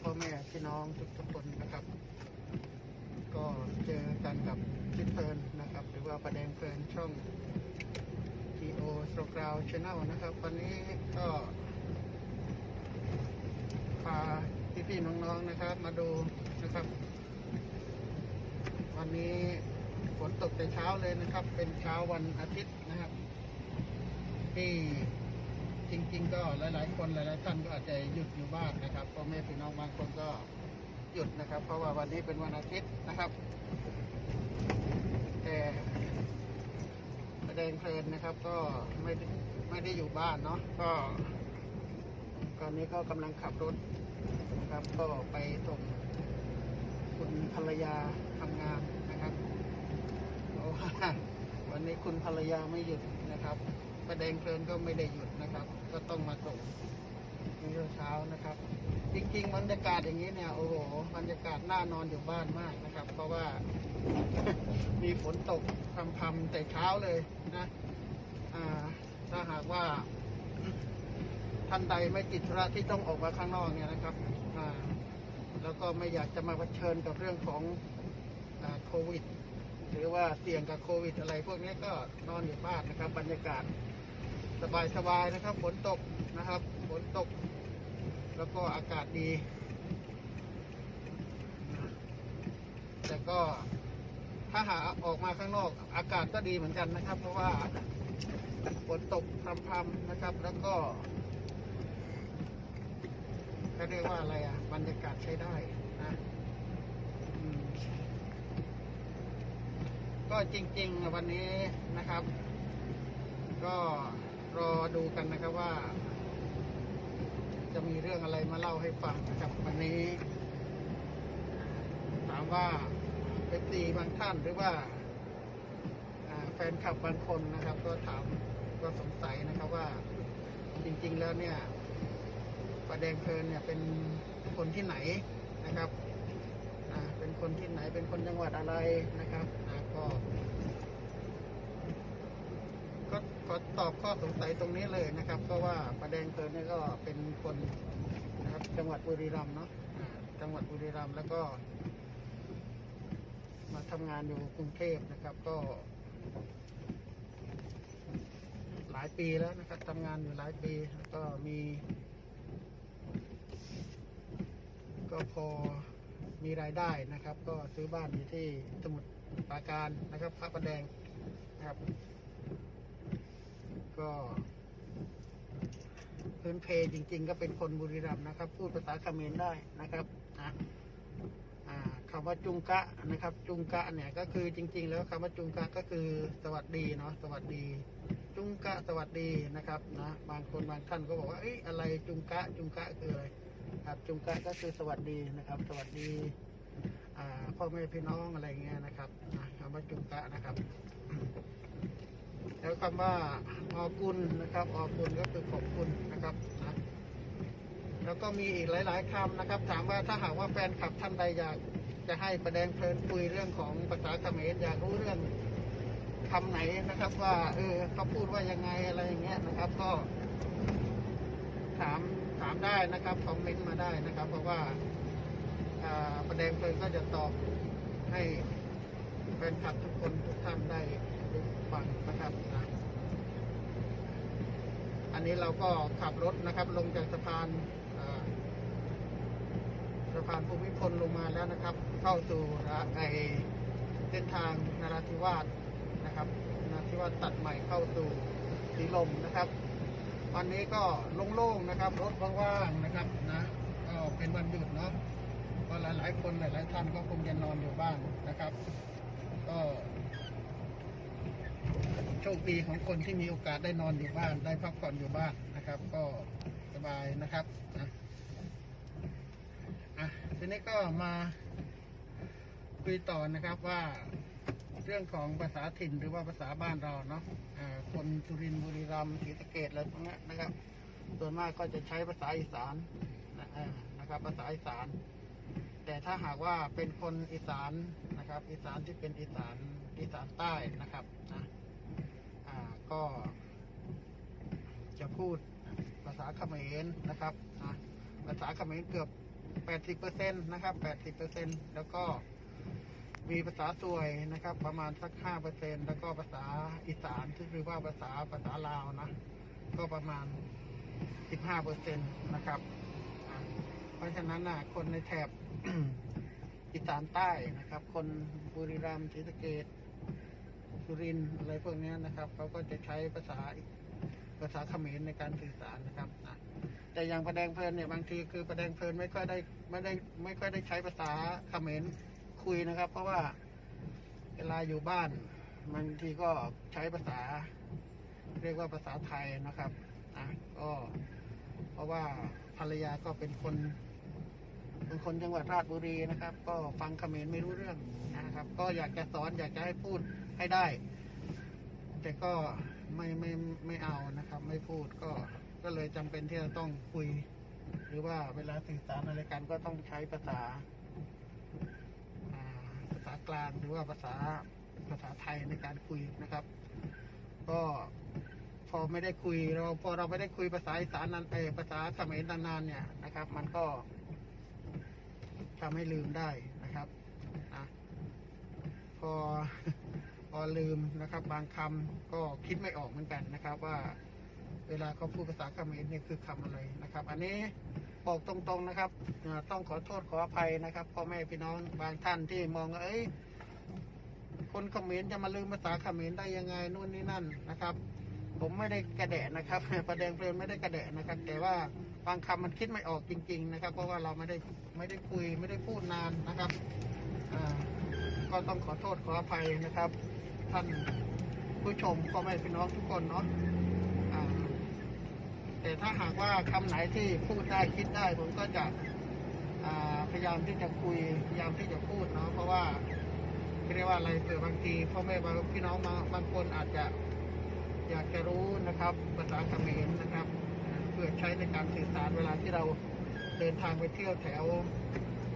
พ่อแม่พี่น้องทุกทุกคนนะครับ ก็เจอกันกับพิเพลินนะครับ หรือว่าประเด็นเพลินช่อง T.O. s t r o g r o u n d Channel นะครับ วันนี้ก็พาพี่ๆน้องๆนะครับ มาดูนะครับ วันนี้ฝนตกแต่เช้าเลยนะครับ เป็นเช้าวันอาทิตย์นะครับที่ จริง ๆ ก็หลายๆ คนหลาย ๆ ท่านก็อาจจะหยุดอยู่บ้านนะครับพ่อแม่พี่น้องบางคนก็หยุดนะครับ เพราะว่าวันนี้เป็นวันอาทิตย์นะครับ แต่แดงเพลินนะครับ ก็ไม่ได้ไม่ได้อยู่บ้านเนาะก็ตอนนี้ก็กำลังขับรถนะครับ ก็ไปส่งคุณภรรยาทำงานนะครับเพราะว่าวันนี้คุณภรรยาไม่หยุดนะครับ แสดงเพลินก็ไม่ได้หยุดนะครับ ก็ต้องมาส่งในเช้านะครับ จริงๆบรรยากาศอย่างนี้เนี่ยโอ้โหบรรยากาศน่านอนอยู่บ้านมากนะครับ เพราะว่า มีฝนตกพรำๆแต่เช้าเลยนะอ่าถ้าหากว่าท่านใดไม่ติดธุระที่ต้องออกมาข้างนอกเนี่ยนะครับอ่าแล้วก็ไม่อยากจะมาเผชิญกับเรื่องของอโควิด หรือว่าเสี่ยงกับโควิดอะไรพวกนี้ก็นอนอยู่บ้านนะครับ บรรยากาศ สบายๆนะครับฝนตกนะครับฝนตก แล้วก็อากาศดี แต่ก็ถ้าหาออกมาข้างนอก อากาศก็ดีเหมือนกันนะครับ เพราะว่าฝนตกพรำๆนะครับ แล้วก็ก็เรียกว่าอะไรอะ บรรยากาศใช้ได้นะก็จริง ๆ วันนี้นะครับ ก็ รอดูกันนะครับว่า จะมีเรื่องอะไรมาเล่าให้ฟังนะครับวันนี้ ถามว่าเอฟซีบางท่านหรือว่าแฟนคลับบางคนนะครับ ก็ถามก็สงสัยนะครับว่าจริง ๆ แล้วเนี่ยประแดงเพลินเนี่ยเป็นคนที่ไหนนะครับเป็นคนที่ไหนเป็นคนจังหวัดอะไรนะครับก็ ขอตอบข้อสงสัยตรงนี้เลยนะครับก็ว่าประแดงเพลินเนี่ยก็เป็นคนนะครับจังหวัดบุรีรัมย์เนาะอ่าจังหวัดบุรีรัมย์แล้วก็ มาทำงานอยู่กรุงเทพนะครับ ก็ หลายปีแล้วนะครับทำงานอยู่หลายปีแล้วก็มี ก็พอมีรายได้นะครับ ก็ซื้อบ้านอยู่ที่สมุทรปราการนะครับพระประแดงนะครับ ก็พื้นเพจริง ๆ ก็เป็นคนบุรีรัมย์นะครับ พูดภาษาเขมรได้นะครับนะคำว่าจุงกะนะครับ จุงกะเนี่ยก็คือจริง ๆ แล้วคำว่าจุงกะก็คือสวัสดีเนาะสวัสดี จุงกะสวัสดีนะครับนะบางคนบางท่านก็บอกว่าเอ้ยอะไรจุงกะ จุงกะคืออะไรครับจุงกะก็คือสวัสดีนะครับ สวัสดีพ่อแม่พี่น้องอะไรเงี้ยนะครับนะคำว่าจุงกะนะครับ แล้วคำว่าออกุลนะครับออกุลก็คือขอบคุณนะครับนะแล้วก็มีอีกหลาย ๆคำนะครับ ถามว่าถ้าหากว่าแฟนคลับท่านใดอยากจะให้ประแดงเพลินคุยเรื่องของภาษาเขมรอยากรู้เรื่องคำไหนนะครับ ว่า เออเขาพูดว่ายังไงอะไรอย่างเงี้ยนะครับ ก็ ถามถามได้นะครับคอมเมนต์มาได้นะครับ เพราะว่าอ่าประแดงเพลินก็จะตอบให้ แฟนคลับทุกคนทุกท่านได้ได้ฟังนะครับนะอันนี้เราก็ขับรถนะครับ ลงจากสะพานสะพานภูมิพลลงมาแล้วนะครับ เข้าสู่ไอเส้นทางนราธิวาสนะครับนราธิวาสตัดใหม่เข้าสู่สีลมนะครับวันนี้ก็โล่งๆนะครับ รถว่างๆนะครับนะก็เป็นวันหยุดเนาะก็หลายๆคนหลายๆท่านก็คงจะนอนอยู่บ้านนะครับ ก็โชคดีของคนที่มีโอกาสได้นอนอยู่บ้าน ได้พักผ่อนอยู่บ้านนะครับ ก็สบายนะครับนะอะทีนี้ก็มาคุยต่อนะครับว่าเรื่องของภาษาถิ่นหรือว่าภาษาบ้านเราเนาะอ่าคนสุรินทร์บุรีรัมย์ศรีสะเกดอะไรพวกนี้นะครับ ส่วนมากก็จะใช้ภาษาอีสานนะครับ ภาษาอีสาน แต่ถ้าหากว่าเป็นคนอีสาน นะครับ อีสานที่เป็นอีสานอีสานใต้นะครับนะอ่าก็จะพูดภาษาเขมรนะครับนะภาษาเขมรเกือบ 80เปอร์เซ็นต์นะครับ 80เปอร์เซ็นต์แล้วก็มีภาษาสวยนะครับ ประมาณสัก5เปอร์เซ็นต์แล้วก็ภาษาอีสานที่คือว่าภาษาภาษาลาวนะ ก็ประมาณ 15เปอร์เซ็นต์นะครับ เพราะฉะนั้นนะคนในแถบ อีสานใต้นะครับ คนบุรีรัมย์ศรีสะเกษสุรินอะไรพวกนี้นะครับเขาก็จะใช้ภาษาภาษาเขมรในการสื่อสารนะครับอะแต่อย่างประแดงเพลินเนี่ยบางทีคือประแดงเพลินไม่ค่อยได้ไม่ได้ไม่ค่อยได้ใช้ภาษาเขมรคุยนะครับ เพราะว่าเวลาอยู่บ้านบางทีก็ใช้ภาษา เรียกว่าภาษาไทยนะครับอะก็เพราะว่าภรรยาก็เป็นคน เป็นคนจังหวัดราชบุรีนะครับ ก็ฟังเขมรไม่รู้เรื่องนะครับ ก็อยากจะสอนอยากจะให้พูดให้ได้ แต่ก็ไม่ไม่ไม่เอานะครับ ไม่พูดก็ก็เลยจำเป็นที่จะต้องคุย หรือว่าเวลาสื่อสารอะไรกันก็ต้องใช้ภาษาภาษากลางหรือว่าภาษาภาษาไทยในการคุยนะครับ ก็พอไม่ได้คุยเราพอเราไม่ได้คุยภาษาอีสานนั้นเออภาษาเขมรนานๆเนี่ยนะครับ มันก็ ทำให้ลืมได้นะครับอพอพอลืมนะครับ บางคำก็คิดไม่ออกเหมือนกันนะครับ ว่าเวลาเขาพูดภาษาเขมรเนี่ยคือคำอะไรนะครับ อันนี้บอกตรงๆนะครับต้องขอโทษขออภัยนะครับพ่อแม่พี่น้องบางท่านที่มองว่าเอ้ยคนเขมรจะมาลืมภาษาเขมรได้ยังไงนู่นนี่นั่นนะครับ ผมไม่ได้กระแดะนะครับ ประเด็นเพลินไม่ได้กระแดะนะครับ แต่ว่าบางคำมันคิดไม่ออกจริง ๆ นะครับ เพราะว่าเราไม่ได้ ไม่ได้คุยไม่ได้พูดนานนะครับก็ต้องขอโทษขออภัยนะครับ ท่านผู้ชมพ่อแม่พี่น้องทุกคนเนาะแต่ถ้าหากว่าคำไหนที่พูดได้คิดได้ผมก็จะพยายามที่จะคุยพยายามที่จะพูดเนาะเพราะว่าเรียกว่าอะไรเผื่อบางทีพ่อแม่บางพี่น้องมาบางคนอาจจะอยากจะรู้นะครับภาษาเขมรนะครับ เพื่อใช้ในการสื่อสารเวลาที่เรา เดินทางไปเที่ยวแถว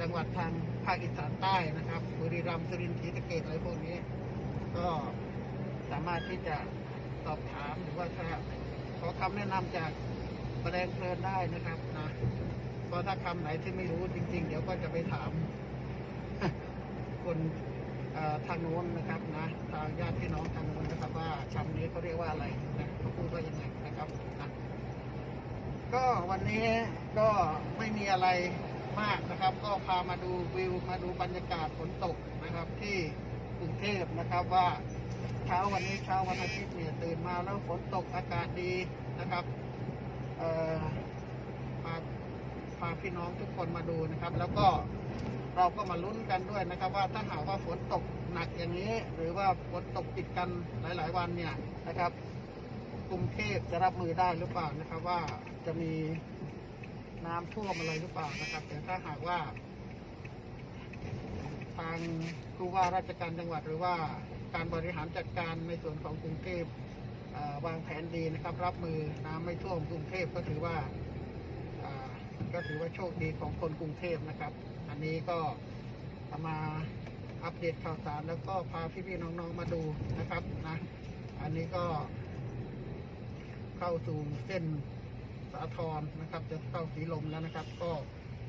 จังหวัดทางภาคอีสานใต้นะครับบุรีรัมย์สุรินทร์ศรีสะเกษอะไรพวกนี้ ก็สามารถที่จะสอบถามหรือว่าขอคำแนะนำจากประแดงเพลินได้นะครับนะเพราะถ้าคำไหนที่ไม่รู้จริง ๆ เดี๋ยวก็จะไปถาม คนทางโน้นนะครับนะทางญาติพี่น้องทางโน้นนะครับว่าคำนี้เขาเรียกว่าอะไรนะเขาพูดว่ายังไงนะครับนะ ก็วันนี้ก็ไม่มีอะไรมากนะครับ ก็พามาดูวิวมาดูบรรยากาศฝนตกนะครับ ที่กรุงเทพนะครับว่าเช้าวันนี้เช้าวันอาทิตย์เนี่ยตื่นมาแล้วฝนตกอากาศดีนะครับเอ่อพาพาพี่น้องทุกคนมาดูนะครับ แล้วก็เราก็มาลุ้นกันด้วยนะครับ ว่าถ้าหากว่าฝนตกหนักอย่างนี้ หรือว่าฝนตกติดกันหลาย ๆ วันเนี่ยนะครับ กรุงเทพจะรับมือได้หรือเปล่านะครับ ว่าจะมีน้ำท่วมอะไรหรือเปล่านะครับ แต่ถ้าหากว่า ทางผู้ว่าราชการจังหวัดหรือว่าการบริหารจัดการในส่วนของกรุงเทพวางแผนดีนะครับ รับมือน้ำไม่ท่วมกรุงเทพก็ถือว่าก็ถือว่าโชคดีของคนกรุงเทพนะครับ อันนี้ก็มาอัปเดตข่าวสารแล้วก็พาพี่ๆน้องๆมาดูนะครับนะ อันนี้ก็ เข้าสู่เส้นสาทรนะครับ จะเข้าสีลมแล้วนะครับ ก็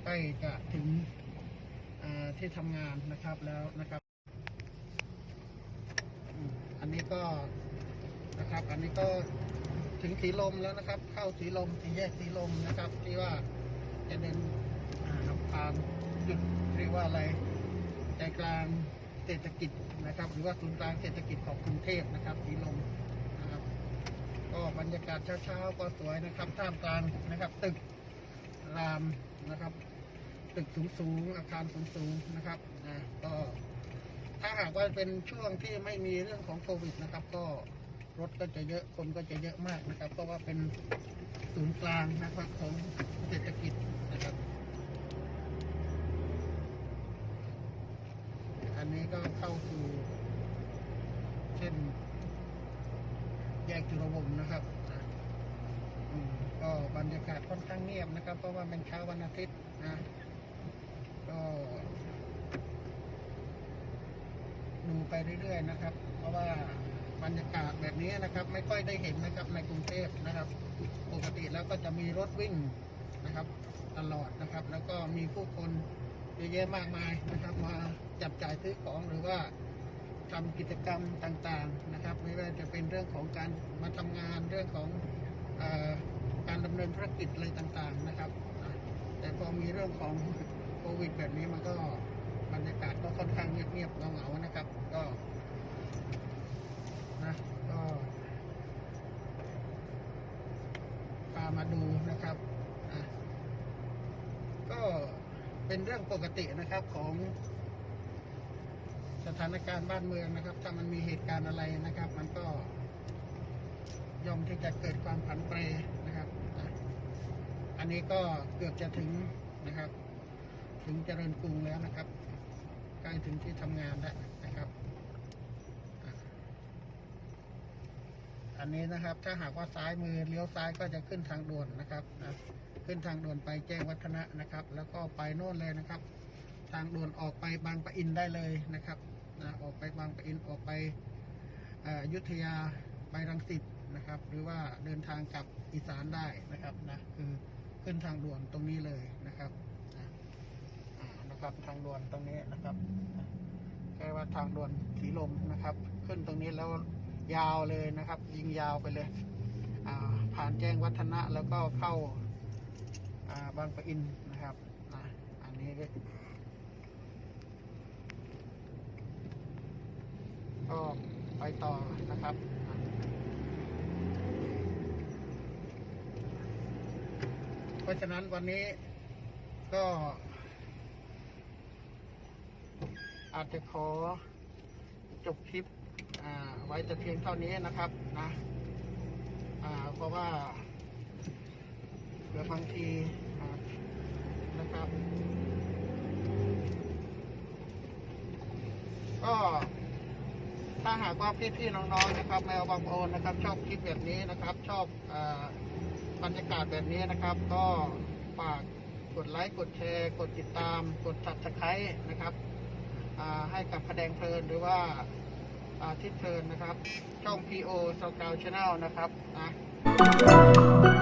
ใกล้จะถึงที่ทำงานนะครับแล้วนะครับ อันนี้ก็นะครับ อันนี้ก็ถึงสีลมแล้วนะครับ เข้าสีลมสีแยกสีลมนะครับ ที่ว่าจะเดินอ่าผ่านจุดเรียกว่าอะไรใจกลางเศรษฐกิจนะครับ หรือว่าศูนย์กลางเศรษฐกิจของกรุงเทพนะครับ สีลม ก็บรรยากาศเช้าๆก็สวยนะครับ ท่ามกลางนะครับ ตึกรามนะครับ ตึกสูงๆอาคารสูงๆนะครับนะก็ถ้าหากว่าเป็นช่วงที่ไม่มีเรื่องของโควิดนะครับ ก็รถก็จะเยอะคนก็จะเยอะมากนะครับ เพราะว่าเป็นศูนย์กลางนะครับของเศรษฐกิจนะครับ อันนี้ก็เข้าสู่เช่น แยกจุลวงศ์นะครับอะอืมก็บรรยากาศค่อนข้างเงียบนะครับ เป็นเช้าวันอาทิตย์นะ ก็ดูไปเรื่อยๆนะครับ เพราะว่าบรรยากาศแบบนี้นะครับ ไม่ค่อยได้เห็นนะครับในกรุงเทพนะครับ ปกติแล้วก็จะมีรถวิ่งนะครับ ตลอดนะครับ แล้วก็มีผู้คนเยอะแยะมากมายนะครับ มาจับจ่ายซื้อของหรือว่าทำกิจกรรมต่างๆนะครับ ไม่ว่าจะเป็นเรื่องของการมาทำงานเรื่องของอการดำเนินธุรกิจอะไรต่างๆนะครับ แต่พอมีเรื่องของโควิดแบบนี้มันก็บรรยากาศก็ค่อนข้างเงียบๆเหงาๆนะครับ ก็นะก็พามาดูนะครับก็เป็นเรื่องปกตินะครับของสถานการณ์บ้านเมืองนะครับ ถ้ามันมีเหตุการณ์อะไรนะครับ มันก็ย่อมที่จะเกิดความผันแปร อันนี้ก็เกือบจะถึงนะครับ ถึงเจริญกรุงแล้วนะครับใกล้ถึงที่ทำงานแล้วนะครับ อันนี้นะครับถ้าหากว่าซ้ายมือเลี้ยวซ้ายก็จะขึ้นทางด่วนนะครับนะขึ้นทางด่วนไปแจ้งวัฒนะนะครับ แล้วก็ไปโน่นเลยนะครับ ทางด่วนออกไปบางปะอินได้เลยนะครับนะออกไปบางปะอินออกไปอ่ออยุธยาไปรังสิตนะครับ หรือว่าเดินทางกลับอีสานได้นะครับนะคือ ขึ้นทางด่วนตรงนี้เลยนะครับนะครับทางด่วนตรงนี้นะครับแค่ว่าทางด่วนสีลมนะครับ ขึ้นตรงนี้แล้วยาวเลยนะครับ ยิงยาวไปเลยอ่าผ่านแจ้งวัฒนะแล้วก็เข้าอ่าบางปะอินนะครับอ่าอันนี้ก็ไปต่อนะครับอะ เพราะฉะนั้นวันนี้ก็ อาจจะขอจบคลิปไว้แต่เพียงเท่านี้นะครับนะเพราะว่าเดี๋ยวบางทีนะครับ ก็ถ้าหากว่าพี่ๆน้องๆนะครับแมวบางโอนนะครับ ชอบคลิปแบบนี้นะครับ ชอบอา บรรยากาศแบบนี้นะครับ ก็ฝากกดไลค์ กดแชร์ กดติดตาม กดตับสไครต์นะครับให้กับแสดงเพลินหรือว่าอาทิตย์เพลินนะครับ ช่อง PO s o u t Channel นะครับนะ